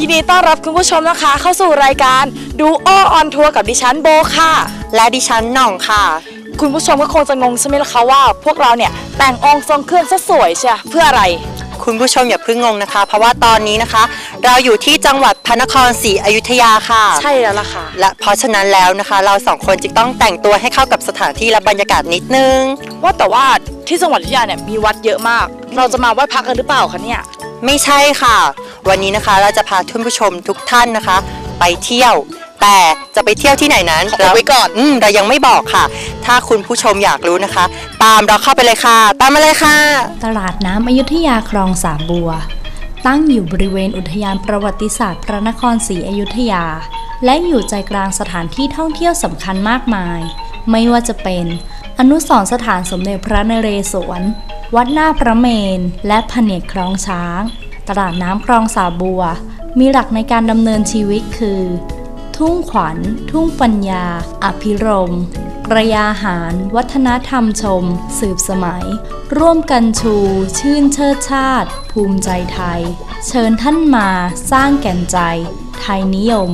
ยินดีต้อนรับคุณผู้ชมนะคะ เข้าสู่รายการดูโอออนทัวร์กับดิฉันโบค่ะ และดิฉันหน่องค่ะ คุณผู้ชมก็คงจะงงใช่ไหมล่ะคะว่า พวกเราเนี่ยแต่งองค์ทรงเครื่องซะสวยใช่เพื่ออะไร คุณผู้ชมอย่าเพิ่งงงนะคะ เพราะว่าตอนนี้นะคะ เราอยู่ที่จังหวัดพระนครศรีอยุธยาค่ะ ใช่แล้วล่ะค่ะ และเพราะฉะนั้นแล้วนะคะ เราสองคนจึงต้องแต่งตัวให้เข้ากับสถานที่และบรรยากาศนิดนึง ว่าแต่ว่าที่จังหวัดอยุธยาเนี่ยมีวัดเยอะมาก เราจะมาไหว้พระกันหรือเปล่าคะเนี่ย ไม่ใช่ค่ะ วันนี้นะคะเราจะพาท่านผู้ชมทุกท่านนะคะ ไปเที่ยว แต่จะไปเที่ยวที่ไหนนั้นขออุบไว้ก่อนอืมเรายังไม่บอกค่ะ ถ้าคุณผู้ชมอยากรู้นะคะ ตามเราเข้าไปเลยค่ะ ตามมาเลยค่ะ ตลาดน้ำอยุธยาคลองสามบัว ตั้งอยู่บริเวณอุทยานประวัติศาสตร์พระนครศรีอยุธยา และอยู่ใจกลางสถานที่ท่องเที่ยวสำคัญมากมาย ไม่ว่าจะเป็น อนุสรณ์สถานสมเด็จพระนเรศวรวัดหน้าพระเมน และพเนตรคลองช้าง ตลาดน้ำคลองสาบัว มีหลักในการดำเนินชีวิตคือ ทุ่งขวัญ ทุ่งปัญญา อภิรมย์กระยาหาร วัฒนธรรมชม สืบสมัย ร่วมกันชู ชื่นเชิดชาติ ภูมิใจไทย เชิญท่านมาสร้างแก่นใจ ไทยนิยม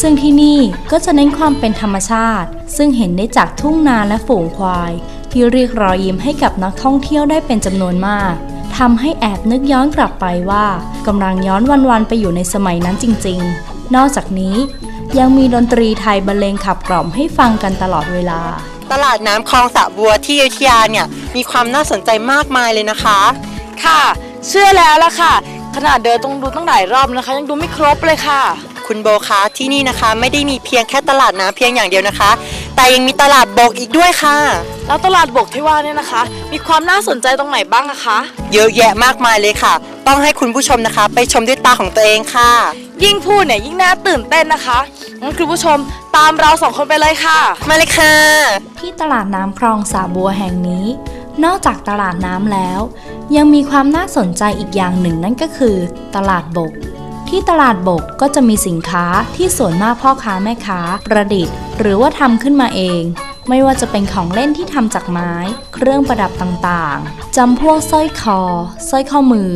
ซึ่งที่นี่ก็จะเน้นความเป็นธรรมชาติ ซึ่งเห็นได้จากทุ่งนาและฝูงควาย ที่เรียกรอยยิ้มให้กับนักท่องเที่ยวได้เป็นจำนวนมาก ทำให้แอบนึกย้อนกลับไปว่ากำลังย้อนวันๆไปอยู่ในสมัยนั้นจริงๆ นอกจากนี้ยังมีดนตรีไทยบรรเลงขับกล่อมให้ฟังกันตลอดเวลา ตลาดน้ำคลองสระบัวที่อยุธยาเนี่ยมีความน่าสนใจมากมายเลยนะคะ ค่ะ เชื่อแล้วล่ะค่ะ ขนาดเดินต้องดูตั้งหลายรอบนะคะ ยังดูไม่ครบเลยค่ะ คุณโบคะที่นี่นะคะ ไม่ได้มีเพียงแค่ตลาดน้ำเพียงอย่างเดียวนะคะ แต่ยังมีตลาดบกอีกด้วยค่ะ แล้วตลาดบกที่ว่าเนี่ยนะคะ มีความน่าสนใจตรงไหนบ้างอะคะ เยอะแยะมากมายเลยค่ะ ต้องให้คุณผู้ชมนะคะ ไปชมด้วยตาของตัวเองค่ะ ยิ่งพูดเนี่ยยิ่งน่าตื่นเต้นนะคะงั้นคุณผู้ชมตามเราสองคนไปเลยค่ะ มาเลยค่ะ ที่ตลาดน้ำคลองสาบัวแห่งนี้ นอกจากตลาดน้ำแล้ว ยังมีความน่าสนใจอีกอย่างหนึ่งนั่นก็คือ ตลาดบก ที่ตลาดบกก็จะมีสินค้าที่ส่วนมากพ่อค้าแม่ค้า ประดิษฐ์ หรือว่าทำขึ้นมาเอง ไม่ว่าจะเป็นของเล่นที่ทำจากไม้ เครื่องประดับต่างๆจำพวกสร้อยคอสร้อยข้อมือ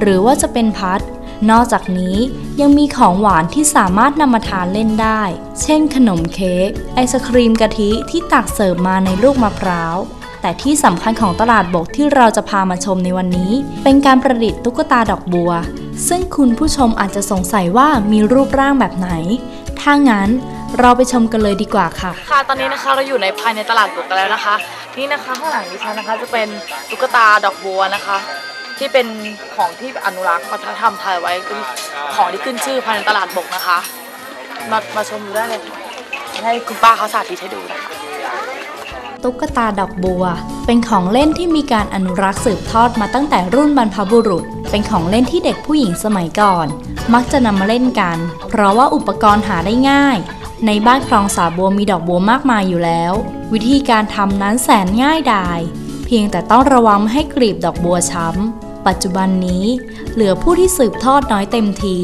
หรือว่าจะเป็นพัดนอกจากนี้ยังมีของหวานที่สามารถนำมาทานเล่นได้ เช่นขนมเค้ก ไอศครีมกะทิที่ตักเสิร์ฟมาในลูกมะพร้าว แต่ที่สำคัญของตลาดบกที่เราจะพามาชมในวันนี้ เป็นการประดิษฐ์ตุ๊กตาดอกบัว ซึ่งคุณผู้ชมอาจจะสงสัยว่ามีรูปร่างแบบไหน ถ้างั้นเราไปชมกันเลยดีกว่าค่ะ ค่ะ ตอนนี้นะคะเราอยู่ในภายในตลาดบกกันแล้วนะคะ นี่นะคะข้างหลังดิฉันนะคะจะเป็นตุ๊กตาดอกบัวนะคะ ที่เป็นของที่อนุรักษ์วัฒนธรรมไทยไว้เป็นของที่ขึ้นชื่อภายในตลาดบกนะคะ มามาชมดูได้เลย ให้คุณป้าเขาสาธิตให้ดูนะคะ ตุ๊กตาดอกบัว เป็นของเล่นที่มีการอนุรักษ์สืบทอดมาตั้งแต่รุ่นบรรพบุรุษ เป็นของเล่นที่เด็กผู้หญิงสมัยก่อน มักจะนำมาเล่นกัน เพราะว่าอุปกรณ์หาได้ง่าย ในบ้านคลองสาบัวมีดอกบัวมากมายอยู่แล้ว วิธีการทำนั้นแสนง่ายดาย เพียงแต่ต้องระวังไม่ให้กลีบดอกบัวช้ำ ปัจจุบันนี้เหลือผู้ที่สืบทอดน้อยเต็มที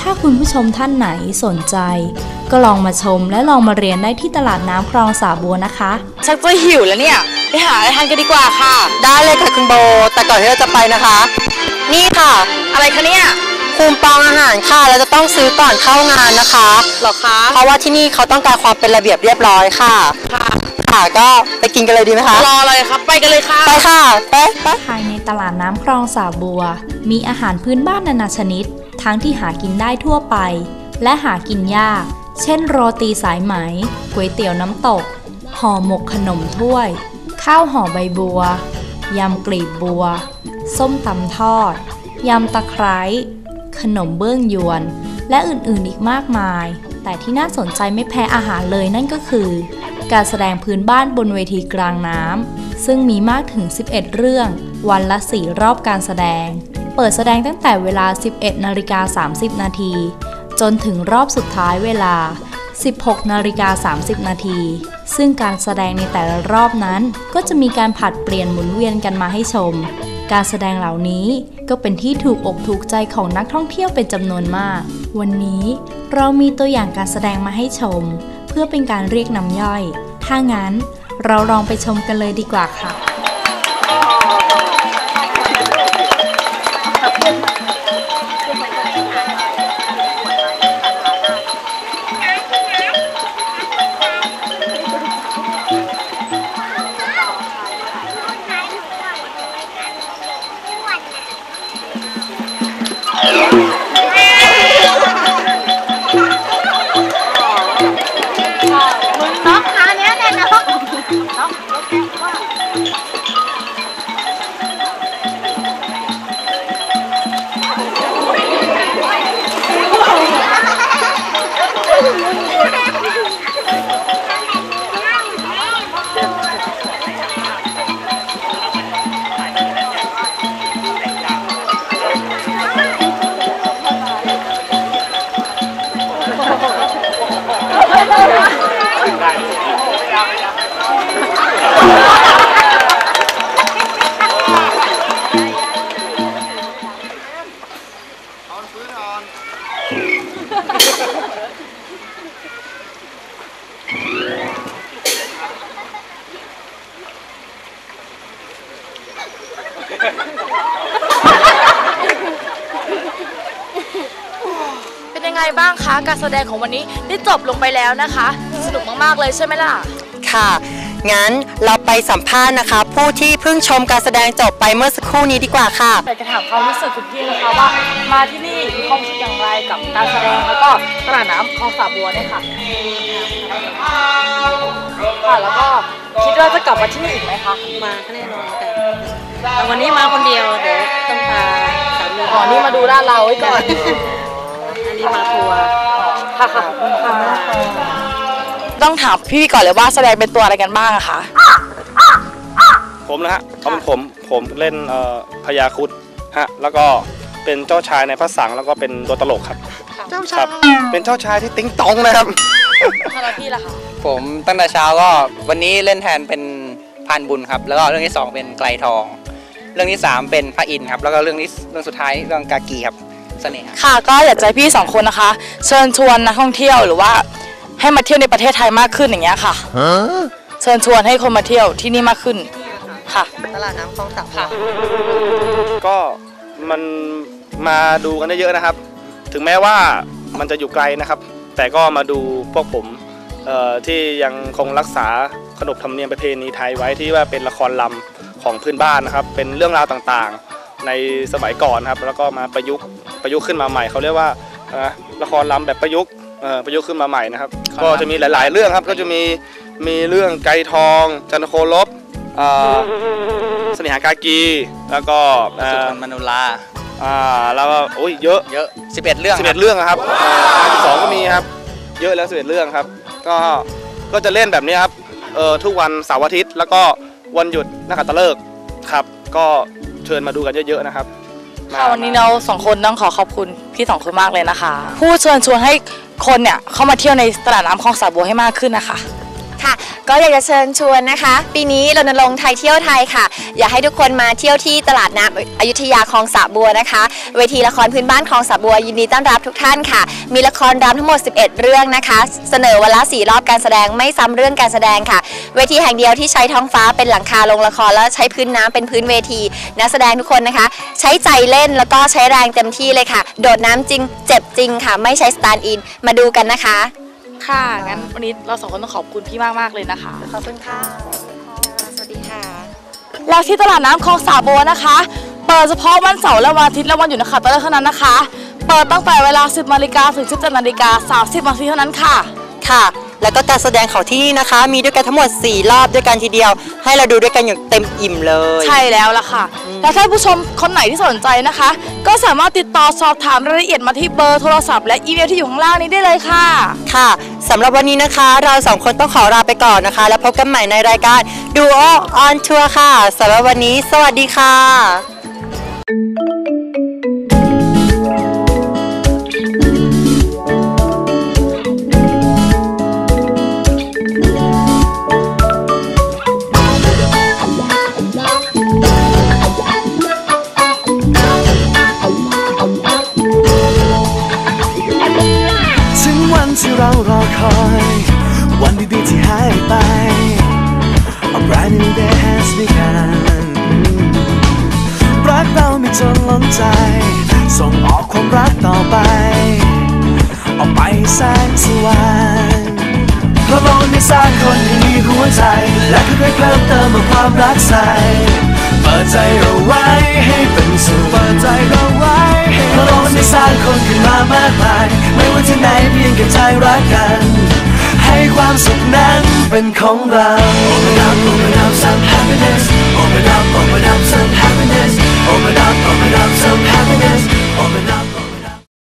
ถ้าคุณผู้ชมท่านไหนสนใจ ก็ลองมาชมและลองมาเรียนได้ที่ตลาดน้ำคลองสาบัวนะคะชักจะหิวแล้วเนี่ย ไปหาอะไรทานกันดีกว่าค่ะ ได้เลยค่ะคุณโบ แต่ก่อนที่เราจะไปนะคะ นี่ค่ะ อะไรคะเนี่ยคูปองอาหารค่ะเราจะต้องซื้อก่อนเข้างานนะคะหรอคะ เพราะว่าที่นี่เขาต้องการความเป็นระเบียบเรียบร้อยค่ะ ค่ะ ค่ะ ก็ไปกินกันเลยดีไหมคะรอเลยครับ ไปกันเลยค่ะ ไปค่ะ ไปไปภายในตลาดน้ำคลองสาบัว มีอาหารพื้นบ้านนานาชนิด ทั้งที่หากินได้ทั่วไป และหากินยาก เช่น โรตีสายไหมก๋วยเตี๋ยวน้ำตก ห่อหมกขนมถ้วย ข้าวห่อใบบัว ยำกลีบบัว ส้มตำทอด ยำตะไคร้ ขนมเบื้องยวน และอื่นๆอีกมากมาย แต่ที่น่าสนใจไม่แพ้อาหารเลยนั่นก็คือ การแสดงพื้นบ้านบนเวทีกลางน้ำซึ่งมีมากถึง 11 เรื่อง วันละ 4 รอบการแสดง เปิดแสดงตั้งแต่เวลา 11 นาฬิกา 30 นาที จนถึงรอบสุดท้ายเวลา 16 นาฬิกา 30 นาที ซึ่งการแสดงในแต่ละรอบนั้น ก็จะมีการผัดเปลี่ยนหมุนเวียนกันมาให้ชม การแสดงเหล่านี้ก็เป็นที่ถูกอกถูกใจของนักท่องเที่ยวเป็นจำนวนมาก วันนี้เรามีตัวอย่างการแสดงมาให้ชม เพื่อเป็นการเรียกน้ำย่อย ถ้างั้นเราลองไปชมกันเลยดีกว่าค่ะ เการแสดงของวันนี้ได้จบลงไปแล้วนะคะ สนุกมากๆเลยใช่ไหมล่ะ ค่ะ งั้นเราไปสัมภาษณ์นะคะ ผู้ที่เพิ่งชมการแสดงจบไปเมื่อสักครู่นี้ดีกว่าค่ะ อยากจะถามความรู้สึกคุณพี่นะคะว่า มาที่นี่มีความรู้สึกอย่างไรกับการแสดงแล้วก็ตลาดน้ำคลองสาบัวเนี่ยค่ะค่ะแล้วก็คิดว่าจะกลับมาที่นี่อีกไหมคะมาก็แน่นอนค่ะแต่วันนี้มาคนเดียวเดี๋ยวต้องพาสามีอ๋อนี่มาดูด้านเราไว้ก่อน อันนี้มาทัวร์ ต้องถามพี่ก่อนเลยว่าแสดงเป็นตัวอะไรกันบ้างอะคะ ผมนะฮะเขาเป็นผมผมเล่นเอ่อพญาครุดฮะแล้วก็เป็นเจ้าชายในพระสังแล้วก็เป็นตัวตลกครับเจ้าคชารัยบเป็นเจ้าชายที่ติ๊งตองนะครับ แล้วพี่ล่ะคะ ผมตั้งแต่เช้าก็วันนี้เล่นแทนเป็นพานบุญครับ แล้วก็เรื่องที่สองเป็นไกลทอง เรื่องที่สามเป็นพระอินทร์ครับ แล้วก็เรื่องที่เรื่องสุดท้ายเรื่องกากีครับ เสน่ห์ครับค่ะก็อยากจะให้พี่สองคนนะคะ เชิญชวนนักท่องเที่ยวหรือว่า ให้มาเที่ยวในประเทศไทยมากขึ้นอย่างเงี้ยค่ะ เชิญชวนให้คนมาเที่ยวที่นี่มากขึ้นค่ะ ตลาดน้ำคลองสาบัวค่ะก็มันมาดูกันได้เยอะนะครับ ถึงแม้ว่ามันจะอยู่ไกลนะครับ แต่ก็มาดูพวกผมเอ่อที่ยังคงรักษาขนบธรรมเนียมประเพณีไทยไว้ที่ว่าเป็นละครลำของพื้นบ้านนะครับ เป็นเรื่องราวต่างๆ ในสมัยก่อนครับ แล้วก็มาประยุกต์ประยุกต์ขึ้นมาใหม่เขาเรียกว่าเอ่อละครลำแบบประยุกต์เอ่อประยุกต์ขึ้นมาใหม่นะครับละครลำก็จะมีหลาย ๆ เรื่องครับ ก็จะมีมีเรื่องไกรทอง จันทโคลบเอ่อเสน่หากากี แล้วก็เอ่สุอทนมนุลาอ่าแล้วก็โอ้ยเยอะเยอะ 11 เรื่องสิบคเอ็รับดเรื่องอะครับสองก็มีครับ เยอะแล้วสิบเอ็ดเรื่องครับ ก็ก็จะเล่นแบบนี้ครับเออทุกวันเสาร์อาทิตย์ แล้วก็วันหยุดนักขัตฤกษ์ครับ ก็ เชิญมาดูกันเยอะๆนะครับมาค่ะวันนี้เราสองคนต้องขอขอบคุณพี่สองคนมากเลยนะคะ ผู้เชิญชวนให้คนเนี่ยเข้ามาเที่ยวในตลาดน้ำคลองสาบัวให้มากขึ้นนะคะ ค่ะ ก็อยากจะเชิญชวนนะคะ ปีนี้รณรงค์ไทยเที่ยวไทยค่ะ อยากให้ทุกคนมาเที่ยวที่ตลาดน้ำอยุธยาคลองสาบัวนะคะ เวทีละครพื้นบ้านคลองสาบัวยินดีต้อนรับทุกท่านค่ะ มีละครรำทั้งหมด 11 เรื่องนะคะ เสนอวันละ4รอบการแสดงไม่ซ้ำเรื่องการแสดงค่ะ เวทีแห่งเดียวที่ใช้ท้องฟ้าเป็นหลังคาลงละครแล้วใช้พื้นน้ำเป็นพื้นเวทีนักแสดงทุกคนนะคะ ใช้ใจเล่นแล้วก็ใช้แรงเต็มที่เลยค่ะ โดดน้ำจริง เจ็บจริงค่ะ ไม่ใช้สแตนด์อินมาดูกันนะคะ ค่ะ งั้นวันนี้เราสองคนต้องขอบคุณพี่มากๆเลยนะคะ ขอบคุณค่ะ สวัสดีค่ะแล้วที่ตลาดน้ำคลองสาบัวนะคะ เปิดเฉพาะวันเสาร์และวันอาทิตย์และวันหยุดนะคะตอนเท่านั้นนะคะ เปิดตั้งแต่เวลา 10นาฬิกาถึง17นาฬิกา30นาทีเท่านั้นค่ะ ค่ะ แล้วก็การแสดงของที่นี่นะคะ มีด้วยกันทั้งหมด 4 รอบด้วยกันทีเดียว ให้เราดูด้วยกันอย่างเต็มอิ่มเลย ใช่แล้วล่ะค่ะ และถ้าผู้ชมคนไหนที่สนใจนะคะ ก็สามารถติดต่อสอบถามรายละเอียดมาที่เบอร์โทรศัพท์และอีเมลที่อยู่ข้างล่างนี้ได้เลยค่ะ ค่ะสำหรับวันนี้นะคะ เราสองคนต้องขอลาไปก่อนนะคะ แล้วพบกันใหม่ในรายการ Duo on Tour ค่ะสำหรับวันนี้ สวัสดีค่ะ ดีที่หายไป A brand new day has begun รักเราไม่จนล้นใจ ส่งออกความรักต่อไป ออกไปแสงสว่างพราะองค์ได้สร้างคนที่มีหัวใจ และค่อยๆเพิ่มเติมมาความรักใส่เปิดใจเราไว้ให้เป็นสุขเปิดใจเราไว้ให้พราะองค์ได้สร้างคนขึ้นมามากมาย ไม่ว่าที่ไหนเพียงแค่ใจรักกัน ให้ความสุขนั้นเป็นของเรา Open up, open up some happiness Open up, open up some happiness Open up, open up some happiness Open up